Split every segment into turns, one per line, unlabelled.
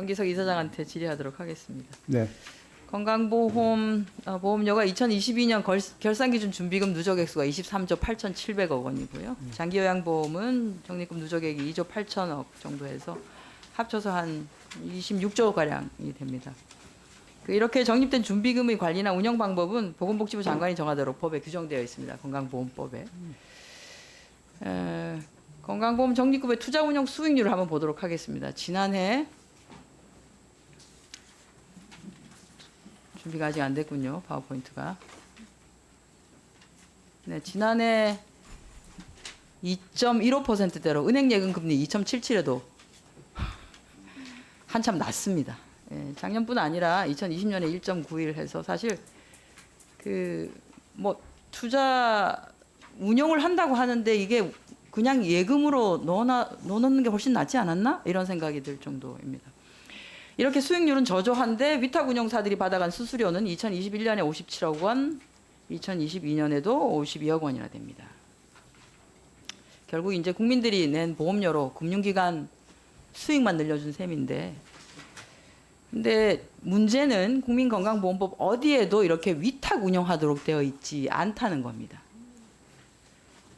정기석 이사장한테 질의하도록 하겠습니다.
네.
건강보험 어, 보험료가 2022년 걸, 결산기준 준비금 누적액수가 23조 8,700억 원이고요. 장기요양보험은 적립금 누적액이 2조 8천억 정도 해서 합쳐서 한 26조 가량이 됩니다. 그 이렇게 적립된 준비금의 관리나 운영 방법은 보건복지부 장관이 정하도록 법에 규정되어 있습니다. 건강보험법에. 에, 건강보험 적립금의 투자 운영 수익률을 한번 보도록 하겠습니다. 지난해 준비가 아직 안 됐군요. 파워포인트가. 네, 지난해 2.15%대로 은행 예금 금리 2.77에도 한참 낮습니다. 예, 작년뿐 아니라 2020년에 1.91 해서 사실 그 뭐 투자 운용을 한다고 하는데 이게 그냥 예금으로 넣어놔 넣어놓는 게 훨씬 낫지 않았나 이런 생각이 들 정도입니다. 이렇게 수익률은 저조한데 위탁 운용사들이 받아간 수수료는 2021년에 57억 원, 2022년에도 52억 원이나 됩니다. 결국 이제 국민들이 낸 보험료로 금융기관 수익만 늘려준 셈인데, 근데 문제는 국민건강보험법 어디에도 이렇게 위탁 운영하도록 되어 있지 않다는 겁니다.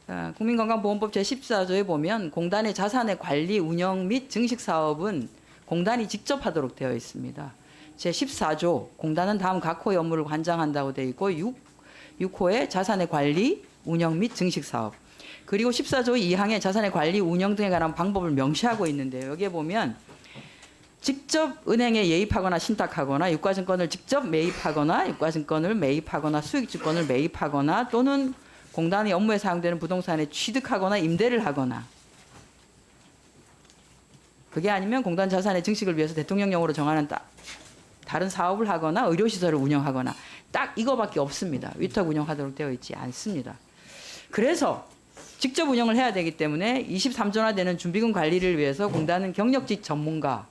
아, 국민건강보험법 제14조에 보면 공단의 자산의 관리, 운영 및 증식 사업은 공단이 직접 하도록 되어 있습니다. 제 14조 공단은 다음 각 호의 업무를 관장한다고 되어 있고 6, 6호의 자산의 관리, 운영 및 증식 사업. 그리고 14조 2항의 자산의 관리, 운영 등에 관한 방법을 명시하고 있는데요. 여기에 보면 직접 은행에 예입하거나 신탁하거나 유가증권을 직접 매입하거나 유가증권을 매입하거나 수익증권을 매입하거나 또는 공단의 업무에 사용되는 부동산에 취득하거나 임대를 하거나 그게 아니면 공단 자산의 증식을 위해서 대통령령으로 정하는 따, 다른 사업을 하거나 의료시설을 운영하거나 딱 이거밖에 없습니다. 위탁 운영하도록 되어 있지 않습니다. 그래서 직접 운영을 해야 되기 때문에 23조나 되는 준비금 관리를 위해서 공단은 경력직 전문가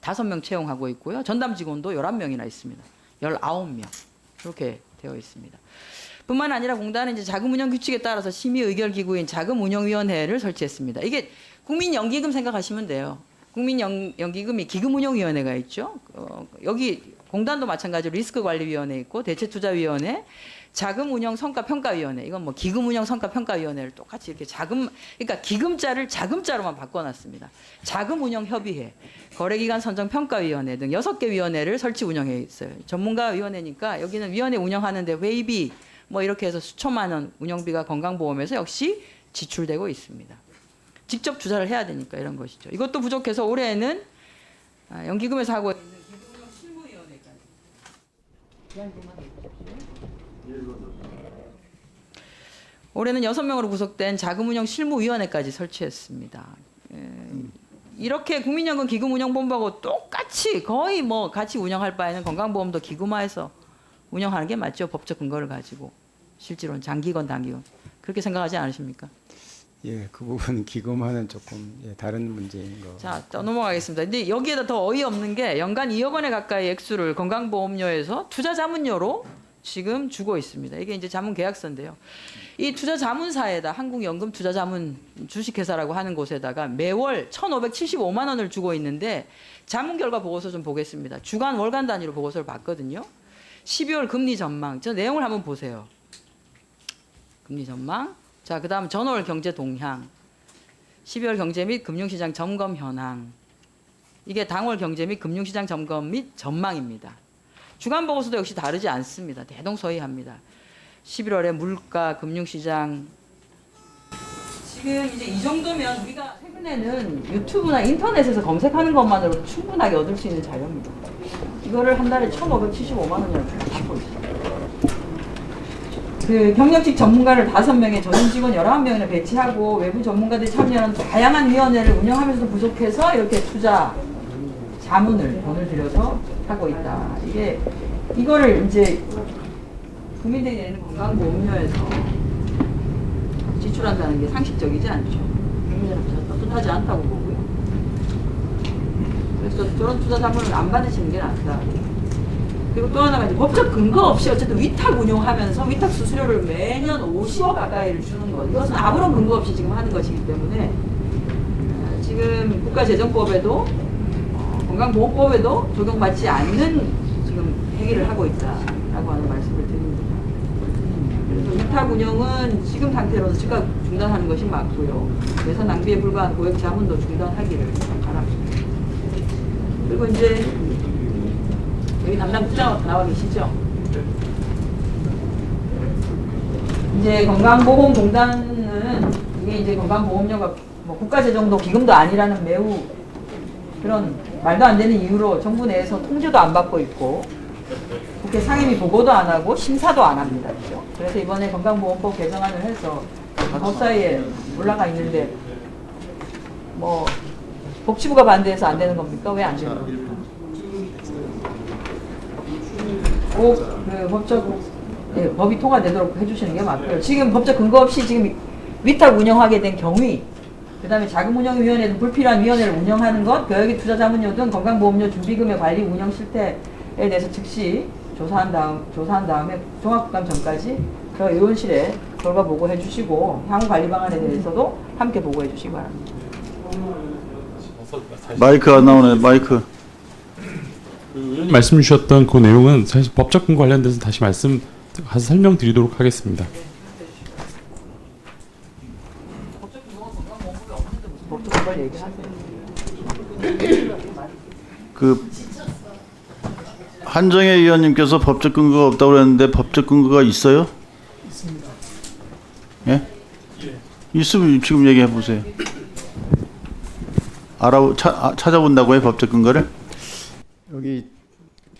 5명 채용하고 있고요. 전담 직원도 11명이나 있습니다. 19명. 이렇게 되어 있습니다. 뿐만 아니라 공단은 이제 자금 운영 규칙에 따라서 심의 의결 기구인 자금 운영 위원회를 설치했습니다. 이게 국민 연기금 생각하시면 돼요. 국민 연, 연기금이 기금 운영 위원회가 있죠. 어, 여기 공단도 마찬가지로 리스크 관리 위원회 있고 대체 투자 위원회, 자금 운영 성과 평가 위원회. 이건 뭐 기금 운영 성과 평가 위원회를 똑같이 이렇게 자금 그러니까 기금자를 자금자로만 바꿔 놨습니다. 자금 운영 협의회, 거래기관 선정 평가 위원회 등 여섯 개 위원회를 설치 운영해 있어요. 전문가 위원회니까 여기는 위원회 운영하는데 회의비 뭐 이렇게 해서 수천만 원 운영비가 건강보험에서 역시 지출되고 있습니다. 직접 주사를 해야 되니까 이런 것이죠. 이것도 부족해서 올해는 아, 연기금에서 하고 있는 기금운용 실무위원회까지. 올해는 여섯 명으로 구성된 자금운용 실무위원회까지 설치했습니다. 예, 이렇게 국민연금 기금운용본부하고 똑같이 거의 뭐 같이 운영할 바에는 건강보험도 기금화해서 운영하는 게 맞죠. 법적 근거를 가지고 실제로는 장기건 단기건 그렇게 생각하지 않으십니까?
예, 그 부분 기금화는 조금 예, 다른 문제인 거.
자, 또 넘어가겠습니다. 근데 여기에다 더 어이없는 게 연간 2억 원에 가까이 액수를 건강보험료에서 투자 자문료로 지금 주고 있습니다. 이게 이제 자문 계약서인데요. 이 투자 자문사에다 한국연금 투자 자문 주식회사라고 하는 곳에다가 매월 1,575만 원을 주고 있는데 자문 결과 보고서 좀 보겠습니다. 주간 월간 단위로 보고서를 봤거든요. 12월 금리 전망. 저 내용을 한번 보세요. 금리 전망. 자, 그 다음 전월 경제 동향. 12월 경제 및 금융시장 점검 현황. 이게 당월 경제 및 금융시장 점검 및 전망입니다. 주간 보고서도 역시 다르지 않습니다. 대동소이합니다. 11월에 물가, 금융시장. 지금 이제 이 정도면 우리가 최근에는 유튜브나 인터넷에서 검색하는 것만으로 충분하게 얻을 수 있는 자료입니다. 이거를 한 달에 1,575만 원이라고 받고 있어요. 그 경력직 전문가를 5명에 전임 직원 11명을 배치하고 외부 전문가들이 참여하는 다양한 위원회를 운영하면서도 부족해서 이렇게 투자 자문을 돈을 들여서 하고 있다. 이게 이거를 이제 국민들이 내는 건강보험료에서 지출한다는 게 상식적이지 않죠. 국민들은 떳떳하지 않다고 보고요. 그래서 저런 투자 자문을 안 받으시는 게 낫다. 그리고 또 하나가 이제 법적 근거 없이 어쨌든 위탁 운용하면서 위탁 수수료를 매년 50억 가까이를 주는 것. 이것은 아무런 근거 없이 지금 하는 것이기 때문에 어, 지금 국가재정법에도 어, 건강보험법에도 적용받지 않는 지금 행위를 하고 있다라고 하는 말씀을 드립니다. 그래서 위탁 운영은 지금 상태로서 즉각 중단하는 것이 맞고요. 예산 낭비에 불과한 고액 자문도 중단하기를 바랍니다. 그리고 이제 여기 담당 부장 나와 계시죠? 이제 건강보험공단은 이게 이제 건강보험료가 뭐 국가재정도 기금도 아니라는 매우 그런 말도 안 되는 이유로 정부 내에서 통제도 안 받고 있고 국회 상임위 보고도 안 하고 심사도 안 합니다. 그죠? 그래서 이번에 건강보험법 개정안을 해서 법사위에 올라가 있는데 뭐 복지부가 반대해서 안 되는 겁니까? 왜 안 되는 겁니까? 꼭그 법적 예, 법이 통과되도록 해주시는 게 맞고요. 지금 법적 근거 없이 지금 위탁 운영하게 된 경위, 그 다음에 자금운용위원회 등 불필요한 위원회를 운영하는 것, 교육의 투자자문료 등 건강보험료 준비금의 관리 운영 실태에 대해서 즉시 조사한 다음 조사한 다음에 종합국감 전까지 저 의원실에 결과 보고해 주시고 향후 관리 방안에 대해서도 함께 보고해 주시기 바랍니다.
마이크 안 나오네 마이크
말씀 주셨던 그 내용은 사실 법적 근거 관련돼서 다시 말씀 가서 설명드리도록 하겠습니다.
그 한정혜 의원님께서 법적 근거가 없다고 그랬는데 법적 근거가 있어요? 있습니다. 예? 있으면 지금 얘기해 보세요. 알아 차, 아, 찾아본다고요 법적 근거를?
여기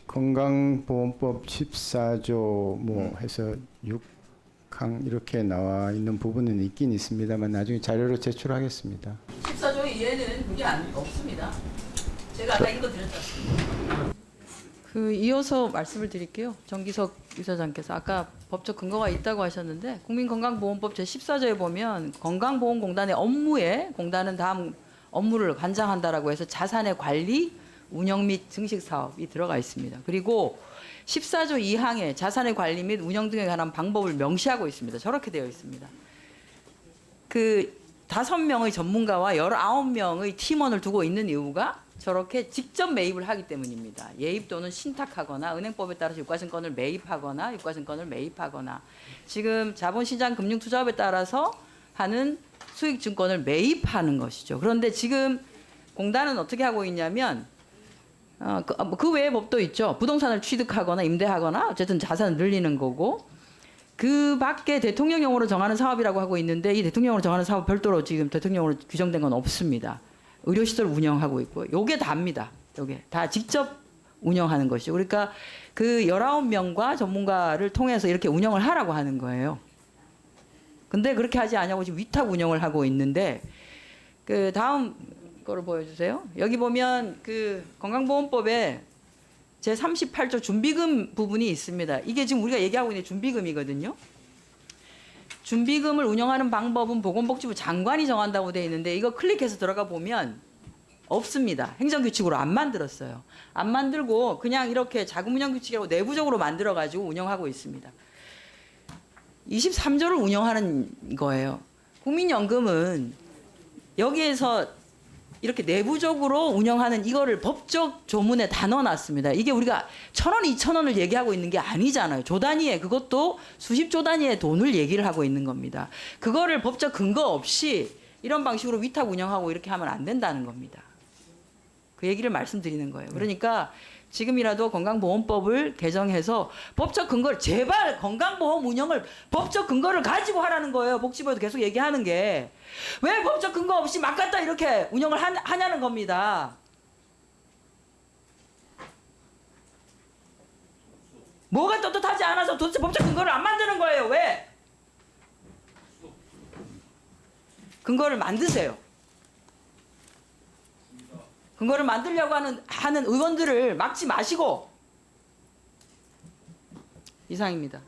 건강보험법 14조 뭐 해서 6항 이렇게 나와 있는 부분은 있긴 있습니다만 나중에 자료로 제출하겠습니다.
14조 이해는 그게 안, 없습니다. 제가 아까 이거 드렸잖아요. 그 이어서 말씀을 드릴게요. 정기석 이사장께서 아까 법적 근거가 있다고 하셨는데 국민건강보험법 제14조에 보면 건강보험공단의 업무에 공단은 다음 업무를 관장한다라고 해서 자산의 관리, 운영 및 증식 사업이 들어가 있습니다. 그리고 14조 2항에 자산의 관리 및 운영 등에 관한 방법을 명시하고 있습니다. 저렇게 되어 있습니다. 그 다섯 명의 전문가와 열아홉 명의 팀원을 두고 있는 이유가 저렇게 직접 매입을 하기 때문입니다. 예입 또는 신탁하거나 은행법에 따라서 유가증권을 매입하거나 유가증권을 매입하거나 지금 자본시장 금융투자업에 따라서 하는 수익증권을 매입하는 것이죠. 그런데 지금 공단은 어떻게 하고 있냐면 어, 그, 아, 뭐그 외의 법도 있죠. 부동산을 취득하거나 임대하거나 어쨌든 자산을 늘리는 거고 그 밖에 대통령령으로 정하는 사업이라고 하고 있는데 이 대통령으로 정하는 사업 별도로 지금 대통령으로 규정된 건 없습니다. 의료시설 운영하고 있고 요게 다입니다. 요게 다 직접 운영하는 것이죠. 그러니까 그 19명과 전문가를 통해서 이렇게 운영을 하라고 하는 거예요. 근데 그렇게 하지 않냐고 지금 위탁 운영을 하고 있는데 그 다음 거를 보여주세요. 여기 보면 그 건강보험법에 제 38조 준비금 부분이 있습니다. 이게 지금 우리가 얘기하고 있는 준비금이거든요. 준비금을 운영하는 방법은 보건복지부 장관이 정한다고 되어 있는데 이거 클릭해서 들어가 보면 없습니다. 행정규칙으로 안 만들었어요. 안 만들고 그냥 이렇게 자금운영규칙이라고 내부적으로 만들어가지고 운영하고 있습니다. 23조를 운영하는 거예요. 국민연금은 여기에서 이렇게 내부적으로 운영하는 이거를 법적 조문에 다 넣어놨습니다. 이게 우리가 천 원, 이천 원을 얘기하고 있는 게 아니잖아요. 조 단위에 그것도 수십 조 단위의 돈을 얘기를 하고 있는 겁니다. 그거를 법적 근거 없이 이런 방식으로 위탁 운영하고 이렇게 하면 안 된다는 겁니다. 그 얘기를 말씀드리는 거예요. 그러니까 지금이라도 건강보험법을 개정해서 법적 근거를 제발 건강보험 운영을 법적 근거를 가지고 하라는 거예요. 복지부에도 계속 얘기하는 게 왜 법적 근거 없이 막 갖다 이렇게 운영을 하, 하냐는 겁니다. 뭐가 떳떳하지 않아서 도대체 법적 근거를 안 만드는 거예요. 왜? 근거를 만드세요. 근거를 만들려고 하는 하는 의원들을 막지 마시고 이상입니다.